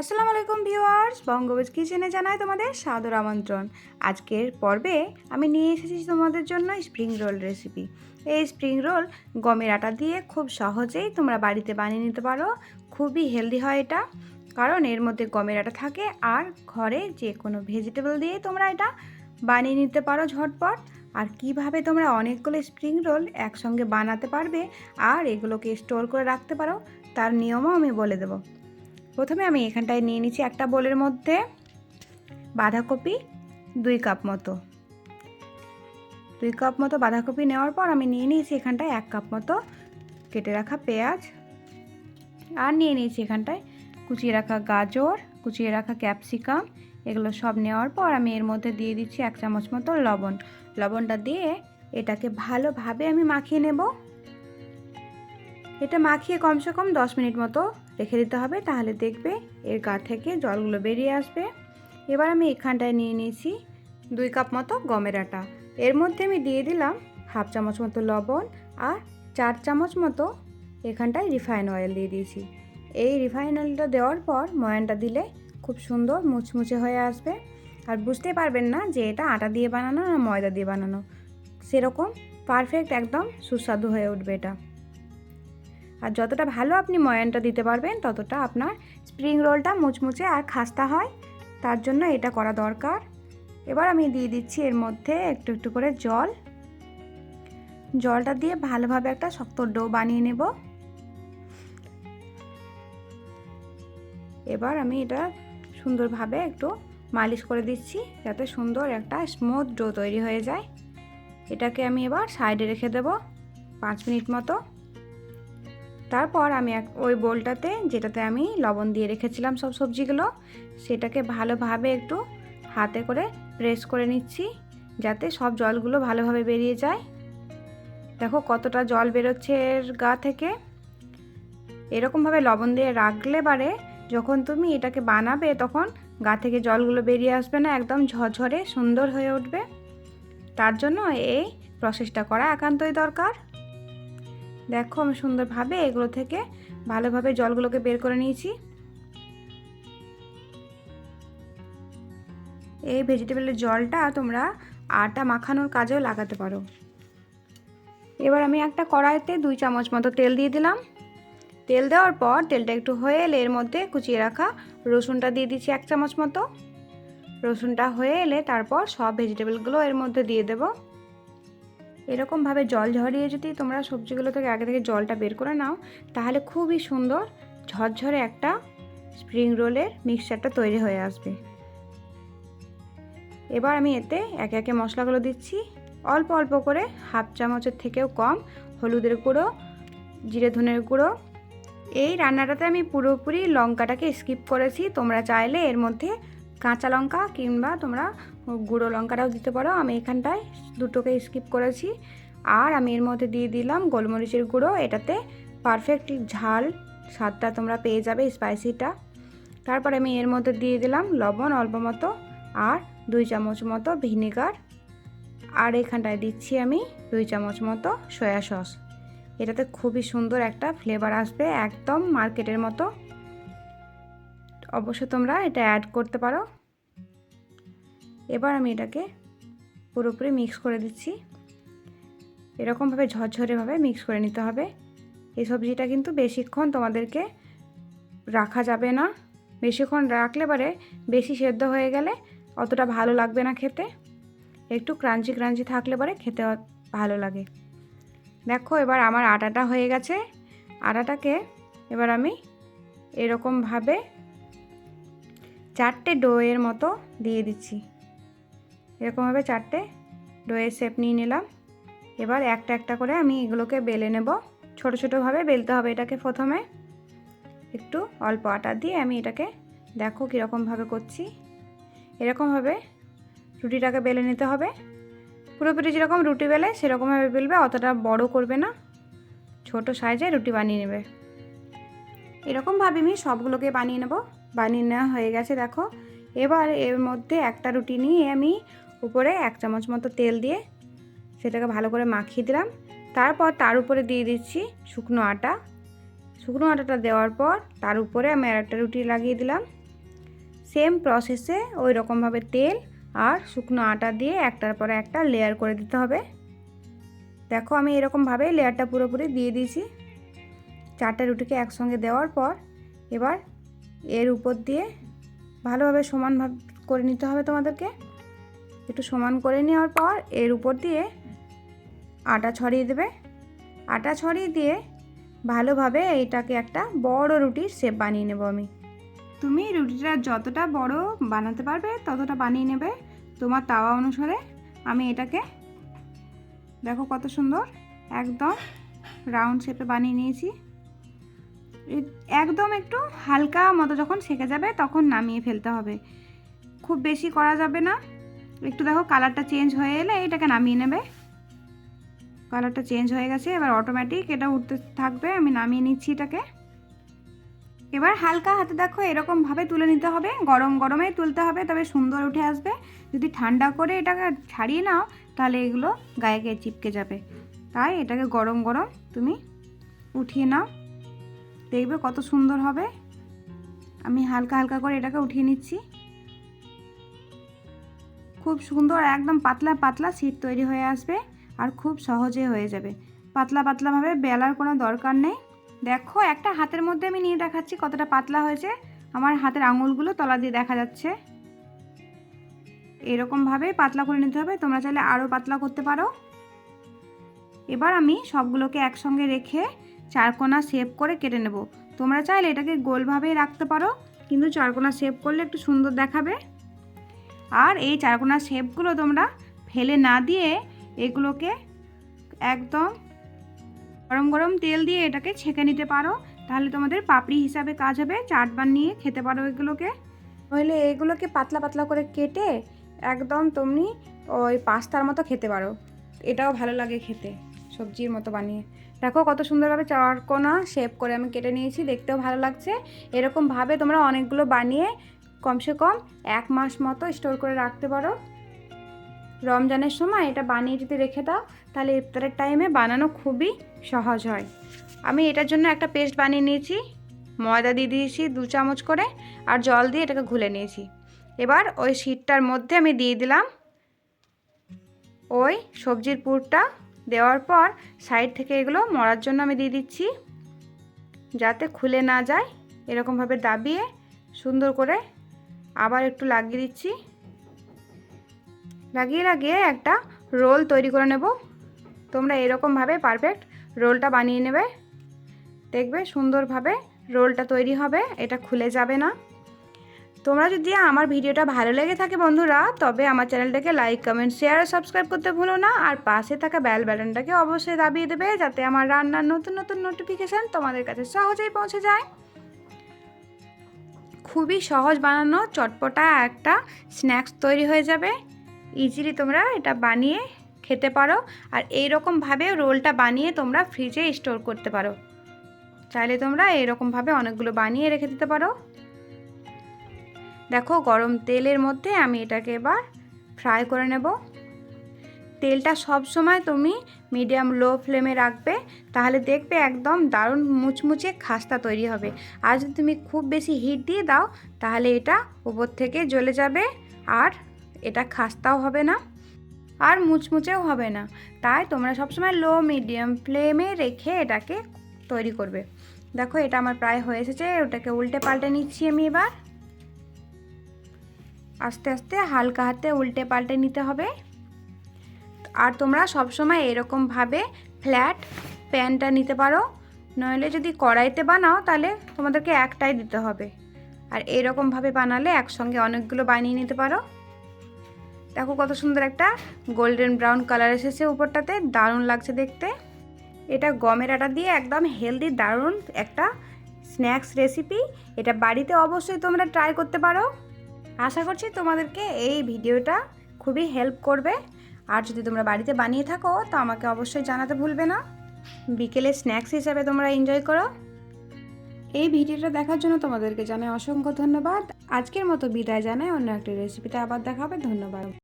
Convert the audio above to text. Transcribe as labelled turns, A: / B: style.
A: আসসালামু আলাইকুম ভিউয়ার্স বঙ্গবেজ কিচেনে জানাই তোমাদের সাদর আমন্ত্রণ। আজকের পর্বে আমি নিয়ে এসেছি তোমাদের জন্য স্প্রিং রোল রেসিপি এই স্প্রিং রোল গমের আটা দিয়ে খুব সহজেই তোমরা বাড়িতে বানিয়ে নিতে পারো। খুবই হেলদি হয় এটা, কারণ এর মধ্যে গমের আটা থাকে আর ঘরে যে কোনো ভেজিটেবল দিয়ে তোমরা এটা বানিয়ে নিতে পারো ঝটপট। আর কীভাবে তোমরা অনেকগুলো স্প্রিং রোল একসঙ্গে বানাতে পারবে আর এগুলোকে স্টোর করে রাখতে পারো, তার নিয়মও আমি বলে দেবো। প্রথমে আমি এখানটায় নিয়ে নিচ্ছি একটা বোলের মধ্যে বাঁধাকপি দুই কাপ মতো। দুই কাপ মতো বাঁধাকপি নেওয়ার পর আমি নিয়ে নিয়েছি এখানটায় এক কাপ মতো কেটে রাখা পেঁয়াজ। আর নিয়ে নিয়েছি এখানটায় কুচিয়ে রাখা গাজর, কুচিয়ে রাখা ক্যাপসিকাম, এগুলো সব নেওয়ার পর আমি এর মধ্যে দিয়ে দিচ্ছি এক চামচ মতো লবণ। লবণটা দিয়ে এটাকে ভালোভাবে আমি মাখিয়ে নেব। এটা মাখিয়ে কমসে কম দশ মিনিট মতো রেখে দিতে হবে, তাহলে দেখবে এর গা থেকে জলগুলো বেরিয়ে আসবে। এবার আমি এখানটায় নিয়ে নিয়েছি দুই কাপ মতো গমের আটা। এর মধ্যে আমি দিয়ে দিলাম হাফ চামচ মতো লবণ আর চার চামচ মতো এখানটায় রিফাইন অয়েল দিয়ে দিয়েছি। এই রিফাইন অয়েলটা দেওয়ার পর ময়ানটা দিলে খুব সুন্দর মুচমুচে হয়ে আসবে। আর বুঝতে পারবেন না যে এটা আটা দিয়ে বানানো না ময়দা দিয়ে বানানো। সেরকম পারফেক্ট একদম সুস্বাদু হয়ে উঠবে এটা। আর যতটা ভালো আপনি ময়ানটা দিতে পারবেন, ততটা আপনার স্প্রিং রোলটা মুচমুচে আর খাস্তা হয়। তার জন্য এটা করা দরকার। এবার আমি দিয়ে দিচ্ছি এর মধ্যে একটু একটু করে জল। জলটা দিয়ে ভালোভাবে একটা শক্ত ডো বানিয়ে নেব। এবার আমি এটা সুন্দরভাবে একটু মালিশ করে দিচ্ছি, যাতে সুন্দর একটা স্মুথ ডো তৈরি হয়ে যায়। এটাকে আমি এবার সাইডে রেখে দেব, পাঁচ মিনিট মতো। তারপর আমি এক ওই বোলটাতে যেটাতে আমি লবণ দিয়ে রেখেছিলাম সব সবজিগুলো, সেটাকে ভালোভাবে একটু হাতে করে প্রেস করে নিচ্ছি, যাতে সব জলগুলো ভালোভাবে বেরিয়ে যায়। দেখো কতটা জল বেরোচ্ছে এর গা থেকে। এরকমভাবে লবণ দিয়ে রাখলে পারে যখন তুমি এটাকে বানাবে তখন গা থেকে জলগুলো বেরিয়ে আসবে না, একদম ঝরঝরে সুন্দর হয়ে উঠবে। তার জন্য এই প্রসেসটা করা একান্তই দরকার। দেখো আমি সুন্দরভাবে এগুলো থেকে ভালোভাবে জলগুলোকে বের করে নিয়েছি। এই ভেজিটেবলের জলটা তোমরা আটা মাখানোর কাজেও লাগাতে পারো। এবার আমি একটা কড়াইতে দুই চামচ মতো তেল দিয়ে দিলাম। তেল দেওয়ার পর তেলটা একটু হয়ে এলে এর মধ্যে কুচিয়ে রাখা রসুনটা দিয়ে দিচ্ছি এক চামচ মতো। রসুনটা হয়ে এলে তারপর সব ভেজিটেবলগুলো এর মধ্যে দিয়ে দেবো। এরকমভাবে জল ঝরিয়ে যদি তোমরা সবজিগুলো থেকে আগে থেকে জলটা বের করে নাও, তাহলে খুবই সুন্দর ঝরঝরে একটা স্প্রিং রোলের মিক্সচারটা তৈরি হয়ে আসবে। এবার আমি এতে একে একে মশলাগুলো দিচ্ছি। অল্প অল্প করে হাফ চামচের থেকেও কম হলুদের গুঁড়ো, জিরে ধনের গুঁড়ো। এই রান্নাটাতে আমি পুরোপুরি লঙ্কাটাকে স্কিপ করেছি। তোমরা চাইলে এর মধ্যে কাঁচা লঙ্কা কিংবা তোমরা গুঁড়ো লঙ্কাটাও দিতে পারো। আমি এখানটায় দুটোকে স্কিপ করেছি। আর আমি এর মধ্যে দিয়ে দিলাম গোলমরিচের গুঁড়ো। এটাতে পারফেক্ট ঝাল, স্বাদটা তোমরা পেয়ে যাবে স্পাইসিটা তারপর আমি এর মধ্যে দিয়ে দিলাম লবণ অল্প মতো আর দুই চামচ মতো ভিনেগার আর এখানটায় দিচ্ছি আমি দুই চামচ মতো সয়া সস এটাতে খুবই সুন্দর একটা ফ্লেভার আসবে একদম মার্কেটের মতো। অবশ্য তোমরা এটা অ্যাড করতে পারো। এবার আমি এটাকে পুরোপুরি মিক্স করে দিচ্ছি। এরকমভাবে ঝরঝরেভাবে মিক্স করে নিতে হবে। এই সবজিটা কিন্তু বেশিক্ষণ তোমাদেরকে রাখা যাবে না। বেশিক্ষণ রাখলে পরে বেশি সেদ্ধ হয়ে গেলে অতটা ভালো লাগবে না খেতে। একটু ক্রাঞ্চি ক্রাঞ্চি থাকলে পরে খেতে ভালো লাগে। দেখো এবার আমার আটাটা হয়ে গেছে। আটাটাকে এবার আমি এরকমভাবে চারটে ডোয়ের মতো দিয়ে দিচ্ছি। এরকমভাবে চারটে ডোয়ের শেপ নিয়ে নিলাম। এবার একটা একটা করে আমি এগুলোকে বেলে নেব। ছোট ছোটোভাবে বেলতে হবে এটাকে প্রথমে। একটু অল্প আটা দিয়ে আমি এটাকে দেখো কীরকমভাবে করছি। এরকমভাবে রুটিটাকে বেলে নিতে হবে। পুরোপুরি যেরকম রুটি বেলে সেরকমভাবে বেলবে, অতটা বড় করবে না। ছোট সাইজে রুটি বানিয়ে নেবে। এরকমভাবে আমি সবগুলোকে বানিয়ে নেব। বানিয়ে নেওয়া হয়ে গেছে, দেখো। এবার এর মধ্যে একটা রুটি নিয়ে আমি উপরে এক চামচ মতো তেল দিয়ে সেটাকে ভালো করে মাখিয়ে দিলাম। তারপর তার উপরে দিয়ে দিচ্ছি শুকনো আটা। শুকনো আটাটা দেওয়ার পর তার উপরে আমি আর একটা রুটি লাগিয়ে দিলাম। সেম প্রসেসে ওই রকমভাবে তেল আর শুকনো আটা দিয়ে একটার পরে একটা লেয়ার করে দিতে হবে। দেখো আমি এরকমভাবে লেয়ারটা পুরোপুরি দিয়ে দিয়েছি। চারটে রুটিকে একসঙ্গে দেওয়ার পর এবার এর উপর দিয়ে ভালোভাবে সমানভাবে করে নিতে হবে তোমাদেরকে। একটু সমান করে নেওয়ার পর এর উপর দিয়ে আটা ছড়িয়ে দেবে। আটা ছড়িয়ে দিয়ে ভালোভাবে এইটাকে একটা বড় রুটির শেপ বানিয়ে নেব আমি। তুমি রুটিটা যতটা বড় বানাতে পারবে ততটা বানিয়ে নেবে। তোমার তাওয়া অনুসারে আমি এটাকে দেখো কত সুন্দর একদম রাউন্ড শেপে বানিয়ে নিয়েছি। একদম একটু হালকা মতো যখন সেকে যাবে তখন নামিয়ে ফেলতে হবে। খুব বেশি করা যাবে না। একটু দেখো কালারটা চেঞ্জ হয়ে এলে এটাকে নামিয়ে নেবে। কালারটা চেঞ্জ হয়ে গেছে, এবার অটোমেটিক এটা উঠতে থাকবে, আমি নামিয়ে নিচ্ছি এটাকে। এবার হালকা হাতে দেখো এরকমভাবে তুলে নিতে হবে, গরম গরমেই তুলতে হবে, তবে সুন্দর উঠে আসবে। যদি ঠান্ডা করে এটাকে ছাড়িয়ে নাও, তাহলে এগুলো গায়ে গায়ে চিপকে যাবে। তাই এটাকে গরম গরম তুমি উঠিয়ে নাও। দেখবে কত সুন্দর হবে। আমি হালকা হালকা করে এটাকে উঠিয়ে নিচ্ছি। খুব সুন্দর, একদম পাতলা পাতলা সিট তৈরি হয়ে আসবে আর খুব সহজে হয়ে যাবে। পাতলা পাতলাভাবে বেলার কোনো দরকার নেই। দেখো, একটা হাতের মধ্যে আমি নিয়ে দেখাচ্ছি কতটা পাতলা হয়েছে। আমার হাতের আঙুলগুলো তলা দিয়ে দেখা যাচ্ছে। এরকমভাবে পাতলা করে নিতে হবে। তোমরা চাইলে আরও পাতলা করতে পারো। এবার আমি সবগুলোকে একসঙ্গে রেখে চারকোনা শেপ করে কেটে নেব। তোমরা চাইলে এটাকে গোলভাবেই রাখতে পারো, কিন্তু চারকোনা শেপ করলে একটু সুন্দর দেখাবে। আর এই চারকোনা শেপগুলো তোমরা ফেলে না দিয়ে এগুলোকে একদম গরম গরম তেল দিয়ে এটাকে ছেঁকে নিতে পারো। তাহলে তোমাদের পাপড়ি হিসাবে কাজ হবে। চাট বানিয়ে খেতে পারো এগুলোকে। নইলে এগুলোকে পাতলা পাতলা করে কেটে একদম তুমি ওই পাস্তার মতো খেতে পারো। এটাও ভালো লাগে খেতে, সবজির মতো বানিয়ে। দেখো কত সুন্দরভাবে চারকোনা শেপ করে আমি কেটে নিয়েছি, দেখতেও ভালো লাগছে। এরকমভাবে তোমরা অনেকগুলো বানিয়ে কমসে কম এক মাস মতো স্টোর করে রাখতে পারো। রমজানের সময় এটা বানিয়ে যদি রেখে দাও, তাহলে ইফতারের টাইমে বানানো খুবই সহজ হয়। আমি এটার জন্য একটা পেস্ট বানিয়ে নিয়েছি। ময়দা দিয়ে দিয়েছি দু চামচ করে আর জল দিয়ে এটাকে ঘুলে নিয়েছি। এবার ওই শীটটার মধ্যে আমি দিয়ে দিলাম ওই সবজির পুরটা। দেওয়ার পর সাইড থেকে এগুলো মরার জন্য আমি দিয়ে দিচ্ছি। যাতে খুলে না যায়, এরকমভাবে দাবিয়ে সুন্দর করে আবার একটু লাগিয়ে দিচ্ছি। লাগিয়ে লাগিয়ে একটা রোল তৈরি করে নেব। তোমরা এরকমভাবে পারফেক্ট রোলটা বানিয়ে নেবে। দেখবে সুন্দরভাবে রোলটা তৈরি হবে, এটা খুলে যাবে না। তোমরা যদি আমার ভিডিওটা ভালো লেগে থাকে বন্ধুরা, তবে আমার চ্যানেলটাকে লাইক, কমেন্ট, শেয়ার আর সাবস্ক্রাইব করতে ভুলো না। আর পাশে থাকা বেল বাটনটাকে অবশ্যই দাবিয়ে দেবে, যাতে আমার রান্নার নতুন নতুন নোটিফিকেশান তোমাদের কাছে সহজেই পৌঁছে যায়। খুবই সহজ বানানো, চটপটা একটা স্ন্যাক্স তৈরি হয়ে যাবে। ইজিলি তোমরা এটা বানিয়ে খেতে পারো। আর এই রকমভাবে রোলটা বানিয়ে তোমরা ফ্রিজে স্টোর করতে পারো। চাইলে তোমরা এরকমভাবে অনেকগুলো বানিয়ে রেখে দিতে পারো। দেখো, গরম তেলের মধ্যে আমি এটাকে এবার ফ্রাই করে নেব। তেলটা সব সময় তুমি মিডিয়াম লো ফ্লেমে রাখবে, তাহলে দেখবে একদম দারুণ মুচমুচে খাস্তা তৈরি হবে। আর যদি তুমি খুব বেশি হিট দিয়ে দাও, তাহলে এটা উপর থেকে জ্বলে যাবে আর এটা খাস্তাও হবে না আর মুচমুচেও হবে না। তাই তোমরা সবসময় লো মিডিয়াম ফ্লেমে রেখে এটাকে তৈরি করবে। দেখো এটা আমার প্রায় হয়ে এসেছে, ওটাকে উল্টে পাল্টে নিচ্ছি আমি এবার। আস্তে আস্তে হালকা হাতে উল্টে পাল্টে নিতে হবে। আর তোমরা সবসময় এরকমভাবে ফ্ল্যাট প্যানটা নিতে পারো। নইলে যদি কড়াইতে বানাও, তাহলে তোমাদেরকে একটাই দিতে হবে। আর এরকমভাবে বানালে একসঙ্গে অনেকগুলো বানিয়ে নিতে পারো। দেখো কত সুন্দর একটা গোল্ডেন ব্রাউন কালার এসেছে উপরটাতে। দারুণ লাগছে দেখতে। এটা গমের আটা দিয়ে একদম হেলদি, দারুণ একটা স্ন্যাক্স রেসিপি। এটা বাড়িতে অবশ্যই তোমরা ট্রাই করতে পারো। আশা করছি তোমাদেরকে এই ভিডিওটা খুবই হেল্প করবে। আর যদি তোমরা বাড়িতে বানিয়ে থাকো, তো আমাকে অবশ্যই জানাতে ভুলবে না। বিকেলে স্ন্যাক্স হিসাবে তোমরা এনজয় করো। এই ভিডিওটা দেখার জন্য তোমাদেরকে জানাই অসংখ্য ধন্যবাদ। আজকের মতো বিদায় জানাই, অন্য একটি রেসিপিতে আবার দেখা হবে। ধন্যবাদ।